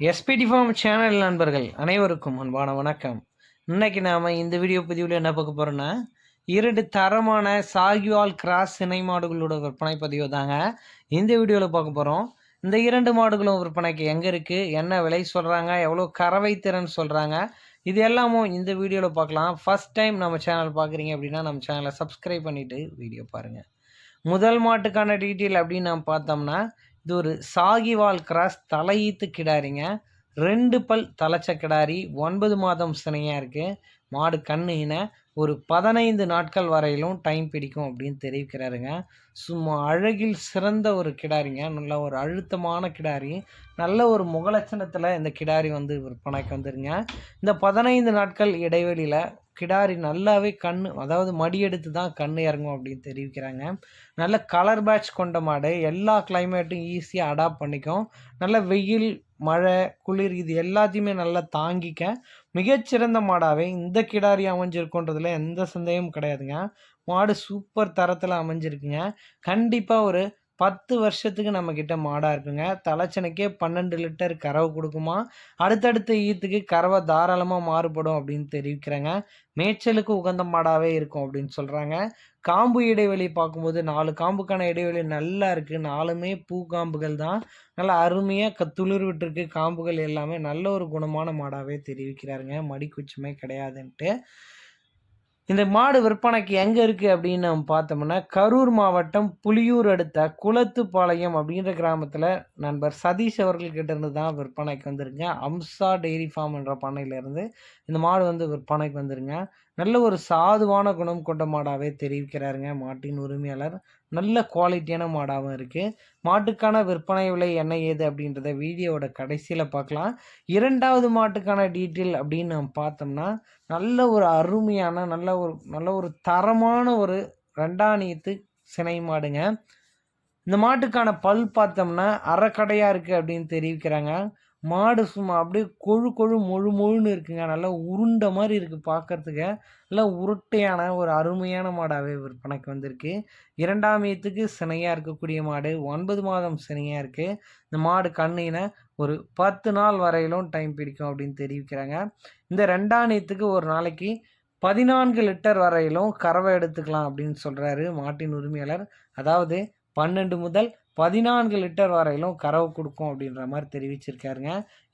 SPD form channel நண்பர்கள் அனைவருக்கும் அன்பான வணக்கம். இன்னைக்கு நாம் இந்த வீடியோ பதிவில் என்ன பார்க்க போகிறோன்னா இரண்டு தரமான சாகிவால் கிராஸ் இணை மாடுகளோட விற்பனை பதிவு தாங்க. இந்த வீடியோவில் பார்க்க போகிறோம் இந்த இரண்டு மாடுகளும் விற்பனைக்கு எங்கே இருக்குது என்ன விலை சொல்கிறாங்க எவ்வளோ கறவை திறன் சொல்கிறாங்க இது எல்லாமும் இந்த வீடியோவில் பார்க்கலாம். ஃபஸ்ட் டைம் நம்ம சேனல் பார்க்குறீங்க அப்படின்னா நம்ம சேனலை சப்ஸ்கிரைப் பண்ணிவிட்டு வீடியோ பாருங்கள் முதல் மாட்டுக்கான டீட்டெயில் அப்படின்னு நம்ம பார்த்தோம்னா இது ஒரு சாகிவால் கிராஸ் தலையீத்து கிடாரிங்க. ரெண்டு பல் தலைச்ச கிடாரி ஒன்பது மாதம் சினையாக இருக்குது மாடு கண்ணு இன ஒரு பதினைந்து நாட்கள் வரையிலும் டைம் பிடிக்கும் அப்படின்னு தெரிவிக்கிறாருங்க. சும்மா அழகில் சிறந்த ஒரு கிடாரிங்க. நல்ல ஒரு அழுத்தமான கிடாரி. நல்ல ஒரு முகலட்சணத்தில் இந்த கிடாரி வந்து விற்பனைக்கு வந்துருங்க. இந்த பதினைந்து நாட்கள் இடைவெளியில் கிடாரி நல்லாவே கண் அதாவது மடி எடுத்து தான் கண் இறங்கும் அப்படின்னு தெரிவிக்கிறாங்க. நல்ல கலர் பேட்ச் கொண்ட மாடு. எல்லா கிளைமேட்டும் ஈஸியாக அடாப்ட் பண்ணிக்கும். நல்ல வெயில் மழை குளிர் இது எல்லாத்தையுமே நல்லா தாங்கிக்க. மிகச்சிறந்த மாடாகவே இந்த கிடாரி அமைஞ்சிருக்குன்றதுல எந்த சந்தேகமும் கிடையாதுங்க. மாடு சூப்பர் தரத்தில் அமைஞ்சிருக்குங்க. கண்டிப்பாக ஒரு பத்து வருஷத்துக்கு நம்மக்கிட்ட மாடாக இருக்குங்க. தலைச்சனைக்கே பன்னெண்டு லிட்டர் கறவை கொடுக்குமா? அடுத்தடுத்த ஈத்துக்கு கறவை தாராளமாக மாறுபடும் அப்படின்னு தெரிவிக்கிறாங்க. மேய்ச்சலுக்கு உகந்த மாடாகவே இருக்கும் அப்படின்னு சொல்கிறாங்க காம்பு இடைவெளி பார்க்கும்போது நாலு காம்புக்கான இடைவெளி நல்லா இருக்குது நாலுமே பூ காம்புகள் தான். நல்லா அருமையாக க துளிர் விட்டுருக்கு. காம்புகள் எல்லாமே நல்ல ஒரு குணமான மாடாகவே தெரிவிக்கிறாருங்க. மடிக்குச்சுமே கிடையாதுன்ட்டு. இந்த மாடு விற்பனைக்கு எங்கே இருக்குது அப்படின்னு நம்ம பார்த்தோம்னா கரூர் மாவட்டம் புலியூர் அடுத்த குளத்துப்பாளையம் அப்படின்ற கிராமத்தில் நண்பர் சதீஷ் அவர்கள்கிட்ட இருந்து தான் விற்பனைக்கு வந்துருங்க. அம்சா டெய்ரி ஃபார்ம் என்ற பண்ணையிலேருந்து இந்த மாடு வந்து விற்பனைக்கு வந்துருங்க. நல்ல ஒரு சாதுவான குணம் கொண்ட மாடாகவே தெரிவிக்கிறாருங்க மாட்டின் உரிமையாளர் நல்ல குவாலிட்டியான மாடாகவும் இருக்குது மாட்டுக்கான விற்பனை விலை என்ன ஏது அப்படின்றத வீடியோவோட கடைசியில் பார்க்கலாம். இரண்டாவது மாட்டுக்கான டீட்டெயில் அப்படின்னு நம்ம பார்த்தோம்னா நல்ல ஒரு அருமையான நல்ல ஒரு நல்ல ஒரு தரமான ஒரு ரெண்டாணியத்து சினை மாடுங்க. இந்த மாட்டுக்கான பல் பார்த்தோம்னா அறக்கடையாக இருக்குது அப்படின்னு தெரிவிக்கிறாங்க. மாடு சும்மா அப்படியே கொழு கொழு முழு முழுன்னு இருக்குங்க. நல்லா உருண்டை மாதிரி இருக்குது பார்க்குறதுக்கு நல்லா உருட்டையான ஒரு அருமையான மாடாகவே விற்பனைக்கு வந்திருக்கு. இரண்டாம் ஏத்துக்கு சினையாக இருக்கக்கூடிய மாடு ஒன்பது மாதம் சினையாக இருக்குது இந்த மாடு கண்ணின ஒரு பத்து நாள் வரையிலும் டைம் பிடிக்கும் அப்படின்னு தெரிவிக்கிறாங்க. இந்த ரெண்டாம் ஏத்துக்கு ஒரு நாளைக்கு பதினான்கு லிட்டர் வரையிலும் கறவை எடுத்துக்கலாம் அப்படின்னு சொல்கிறாரு மாட்டின் உரிமையாளர். அதாவது பன்னெண்டு முதல் பதினான்கு லிட்டர் வரையிலும் கறவை கொடுக்கும் அப்படின்ற மாதிரி தெரிவிச்சிருக்காருங்க.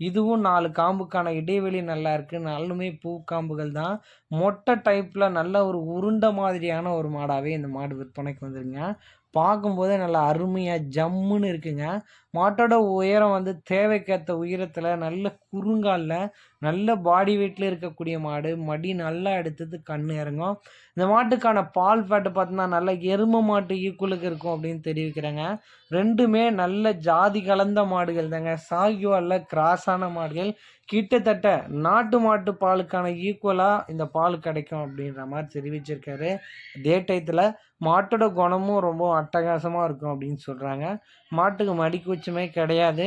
இதுவும் நாலு காம்புக்கான இடைவெளி நல்லா இருக்குது நல்லுமே பூ காம்புகள் தான். மொட்டை டைப்பில் நல்ல ஒரு உருண்டை மாதிரியான ஒரு மாடாகவே இந்த மாடு விற்பனைக்கு வந்துருங்க. பார்க்கும்போதே நல்லா அருமையாக ஜம்முன்னு இருக்குங்க. மாட்டோட உயரம் வந்து தேவைக்கேற்ற உயரத்தில் நல்ல குறுங்காலில் நல்ல பாடி வெயிட்டில் இருக்கக்கூடிய மாடு. மடி நல்லா எடுத்தது கண் இறங்கும். இந்த மாட்டுக்கான பால் ஃபேட்டு பார்த்தோன்னா நல்ல எரும மாட்டு ஈக்குவலுக்கு இருக்கும் அப்படின்னு தெரிவிக்கிறாங்க. ரெண்டுமே நல்ல ஜாதி கலந்த மாடுகள் தாங்க. சாகிவாலில் கிராஸான மாடுகள். கிட்டத்தட்ட நாட்டு மாட்டு பாலுக்கான ஈக்குவலாக இந்த பால் கிடைக்கும் அப்படின்ற மாதிரி தெரிவிச்சிருக்காரு. அதே டயத்தில் மாட்டோட குணமும் ரொம்ப அட்டகாசமாக இருக்கும் அப்படின்னு சொல்கிறாங்க மாட்டுக்கு மடிக்குச்சுமே கிடையாது.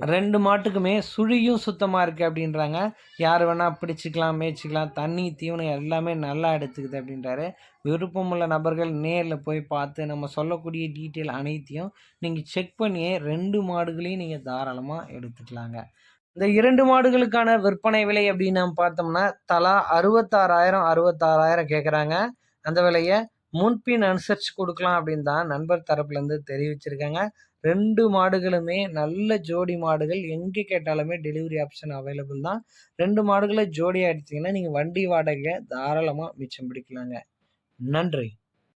ரெண்டு மாட்டுக்குமே சுழியும் சுத்தமாக இருக்குது அப்படின்றாங்க. யார் வேணால் பிடிச்சிக்கலாம் மேய்ச்சிக்கலாம் தண்ணி தீவனம் எல்லாமே நல்லா எடுத்துக்குது அப்படின்றாரு. விருப்பமுள்ள நபர்கள் நேரில் போய் பார்த்து நம்ம சொல்லக்கூடிய டீட்டெயில் அனைத்தையும் நீங்கள் செக் பண்ணியே ரெண்டு மாடுகளையும் நீங்கள் தாராளமாக எடுத்துக்கலாங்க. இந்த இரண்டு மாடுகளுக்கான விற்பனை விலை அப்படின்னு நம்ம பார்த்தோம்னா தலா அறுபத்தாறாயிரம் அறுபத்தாறாயிரம் கேட்குறாங்க அந்த விலையை முன்பின் அனுசரித்து கொடுக்கலாம் அப்படின்னு தான் நண்பர் தரப்புலேருந்து தெரிவிச்சிருக்காங்க. ரெண்டு மாடுகளுமே நல்ல ஜோடி மாடுகள். எங்கே கேட்டாலுமே டெலிவரி ஆப்ஷன் அவைலபிள் தான். ரெண்டு மாடுகளை ஜோடியாக எடுத்தீங்கன்னா நீங்கள் வண்டி வாடகையை தாராளமாக மிச்சம் பிடிக்கலாங்க. நன்றி.